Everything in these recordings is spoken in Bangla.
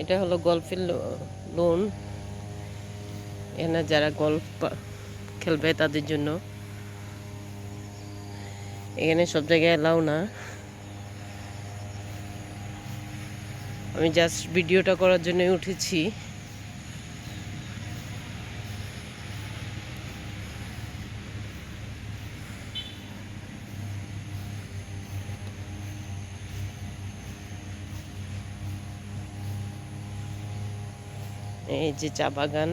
এটা হলো গল্ফের লোন এখানে যারা গল্ফ খেলবে তাদের জন্য। এখানে সব জায়গায় এলাও না। আমি জাস্ট ভিডিওটা করার জন্যই উঠেছি। এই যে চা বাগান।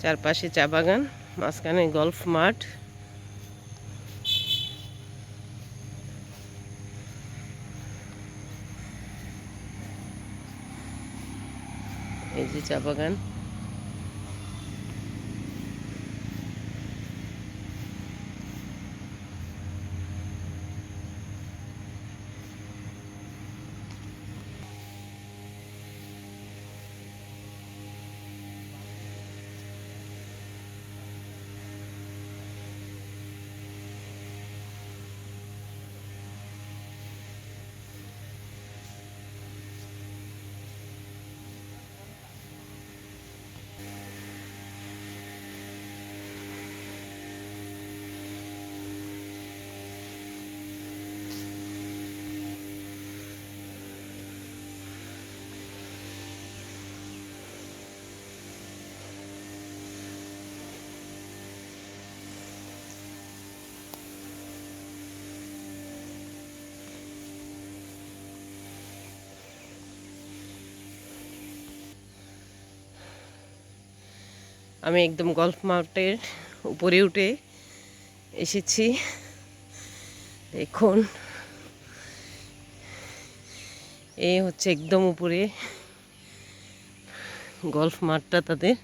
চারপাশে চা বাগান মাঝখানে গল্ফ মাঠ। এই যে চা বাগান। আমি একদম গল্ফ মাঠের উপরে উঠে এসেছি। দেখুন এই হচ্ছে একদম উপরে গল্ফ মাঠটা তাদের।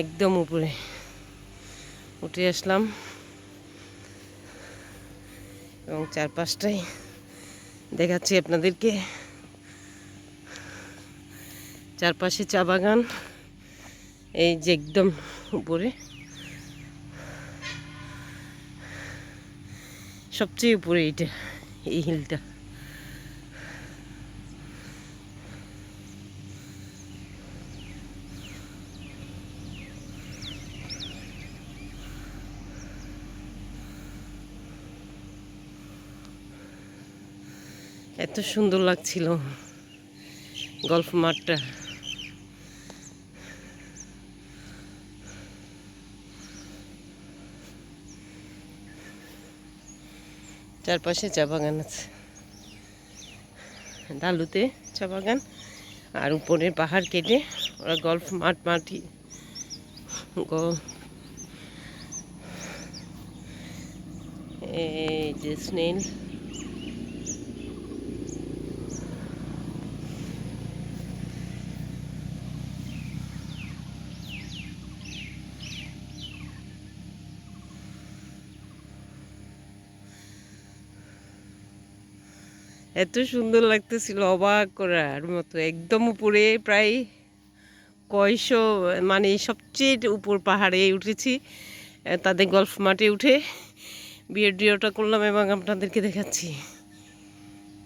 একদম উপরে উঠে আসলাম। চারপাশটাই দেখাচ্ছি আপনাদেরকে। চারপাশে চা বাগান, এই যে একদম উপরে। সবচেয়ে উপরে এইটা, এই হিলটা। এত সুন্দর লাগছিল গল্ফ মাঠটা। চারপাশে চা বাগান আছে। ডালুতে চা বাগান আর উপরে পাহাড় কেটে ওরা গল্ফ মাঠ মাটি এই যে স্নেল। এত সুন্দর লাগতেছিল, অবাক করার মতো। একদম উপরে প্রায় কয়শো মানে সবচেয়ে উপর পাহাড়ে উঠেছি তাদের গল্ফ মাঠে উঠে বিয়ের ডিওটা করলাম এবং আপনাদেরকে দেখাচ্ছি।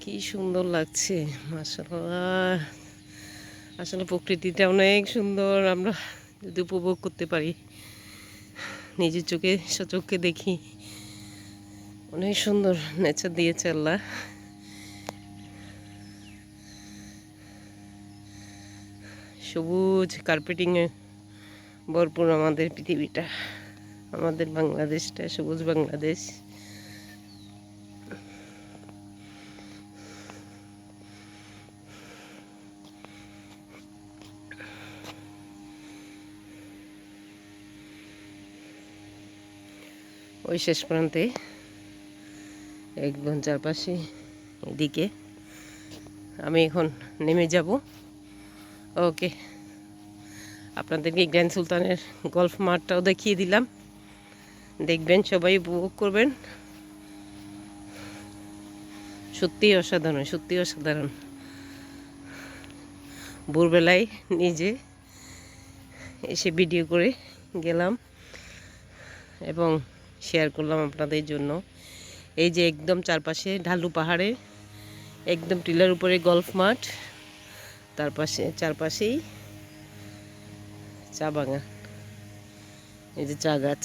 কি সুন্দর লাগছে মাসাল্লাহ আসলে প্রকৃতিটা অনেক সুন্দর, আমরা যদি উপভোগ করতে পারি, নিজের চোখে সচক্ষে দেখি। অনেক সুন্দর নেচার দিয়েছে আল্লাহ। সবুজ কার্পেটিংয়ে ভরপুর আমাদের পৃথিবীটা, আমাদের বাংলাদেশটা, সবুজ বাংলাদেশ। ওই শেষ প্রান্তে একদম চারপাশে এদিকে আমি এখন নেমে যাব। ওকে। আপনাদেরকে গ্র্যান্ড সুলতানের গল্ফ মাঠটাও দেখিয়ে দিলাম। দেখবেন, সবাই উপভোগ করবেন। সত্যিই অসাধারণ সত্যি অসাধারণ। ভোরবেলায় নিজে এসে ভিডিও করে গেলাম এবং শেয়ার করলাম আপনাদের জন্য। এই যে একদম চারপাশে ঢালু পাহাড়ে, একদম টিলার উপরে গল্ফ মাঠ। তার পাশে, চারপাশেই চা বাগান। এই যে চা গাছ।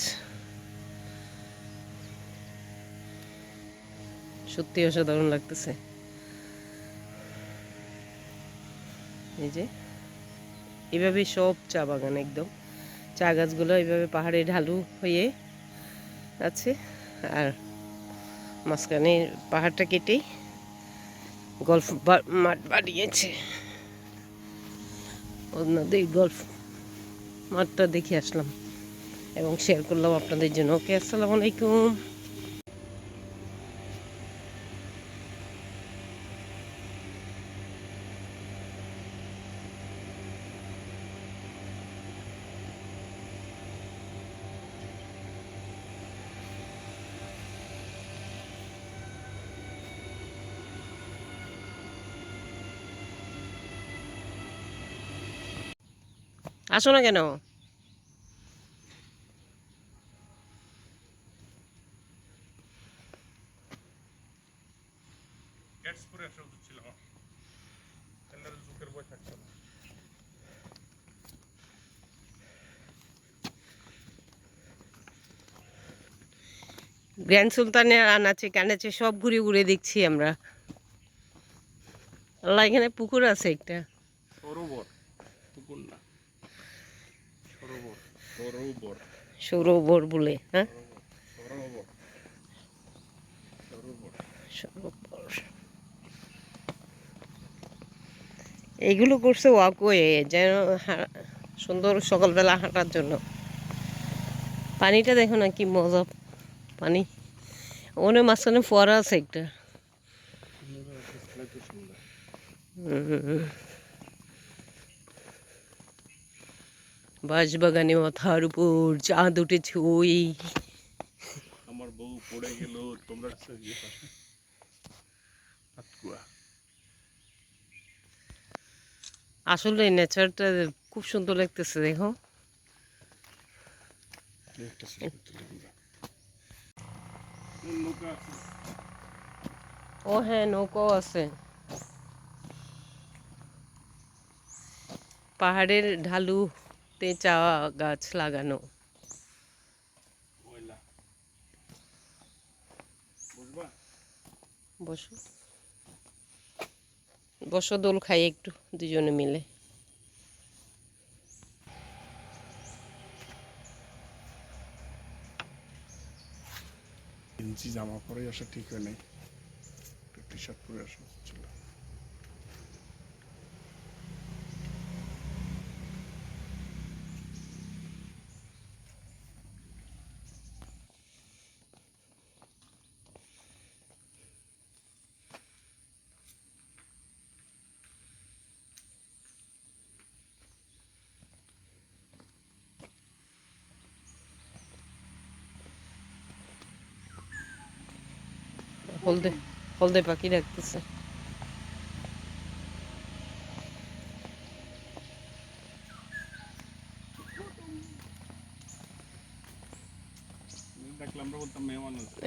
সত্যি অসাধারণ লাগতেছে। এই যে, এভাবে সব চা বাগান একদম। চা গাছগুলো এইভাবে পাহাড়ে ঢালু হয়ে আছে। আর মাঝখানে পাহাড়টা কেটেই গল্ফ মাঠ বাড়িয়েছে ওনাদের গল্ফ মাঠটা দেখে আসলাম এবং শেয়ার করলাম আপনাদের জন্য। ওকে আসসালামু আলাইকুম আসো না কেন গ্যাটস পরে আসা উচিত ছিল আমার তাহলে আর জুকের বই না কেন? গ্র্যান্ড সুলতানের আনাচে কানাচে সব ঘুরে ঘুরে দেখছি আমরা। আল্লাহ এখানে পুকুর আছে একটা। সরোবর পুকুর না। সৌরভর বলে হ্যাঁ? এইগুলো করছে ওয়াকওয়ে যেন সুন্দর সকালবেলা হাঁটার জন্য। পানিটা দেখো না কি মজা পানি। ওখানে মাঝখানে ফোয়ারা আছে একটা। হুম। বাঁশবাগানে মাথার উপর চাঁদ উঠেছে ওই। আমার বউ পড়ে গেল তোমরা আসলে নেচারটা খুব সুন্দর লাগতেছে দেখো। ও হ্যাঁ নৌকাও আছে। পাহাড়ের ঢালুতে চা গাছ লাগানো। বসো। বসো দোল খাই একটু দুজনে মিলে। ইঞ্চি জামা পরে আসা ঠিক হয় নাই। টি শার্ট পরে আসা ছিল হলদে হলদে পাখি আছে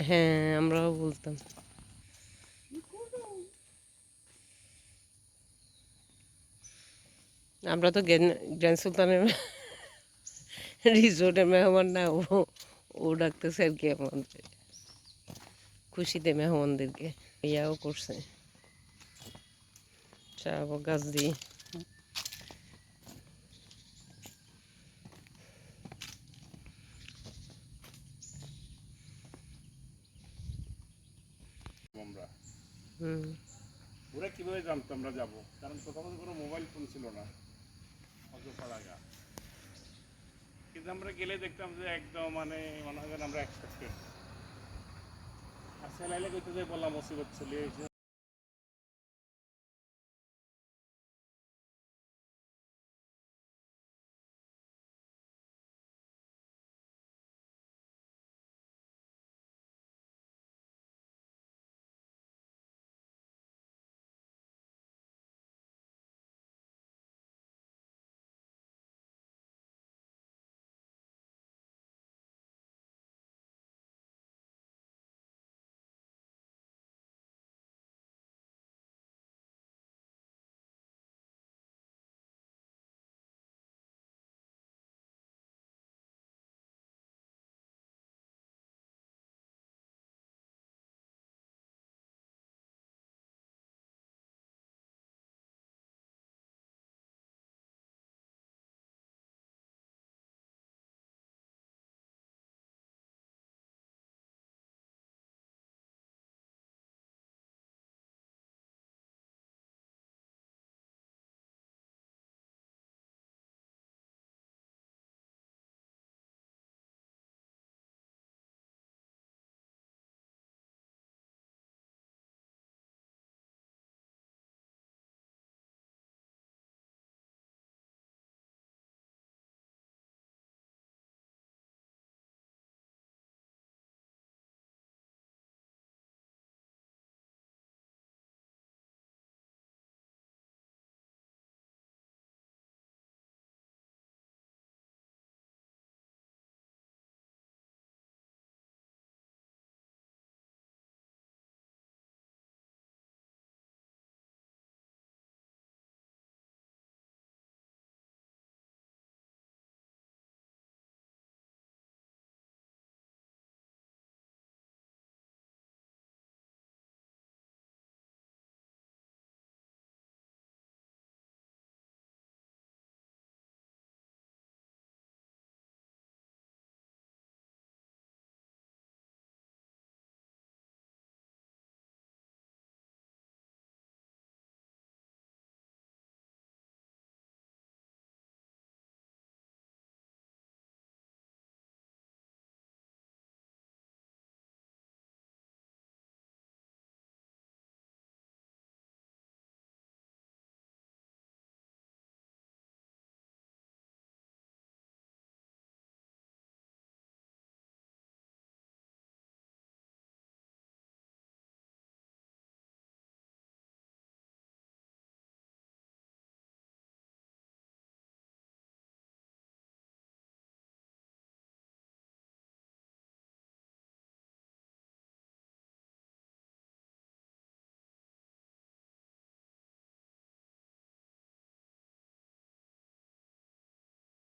হ্যাঁ আমরাও বলতাম। আমরা তো গ্র্যান্ড সুলতানের রিসোর্টের মেহমান না, ও ও ডাকতেছে আর কি আমাদের। খুশিতে মেহমানদেরকে ইয়াও করছে। চা গাছ দিয়ে। ওরা কীভাবে জানতো আমরা যাব? কারণ তখন কোনো মোবাইল ফোন ছিল না। অজপাড়াগা কিন্তু আমরা গেলে দেখতাম যে একদম মানে মনে হয় আমরা এক্সপেক্টেড আর সেলাইলে কইতে যে বললাম মুসিবত চলে এসে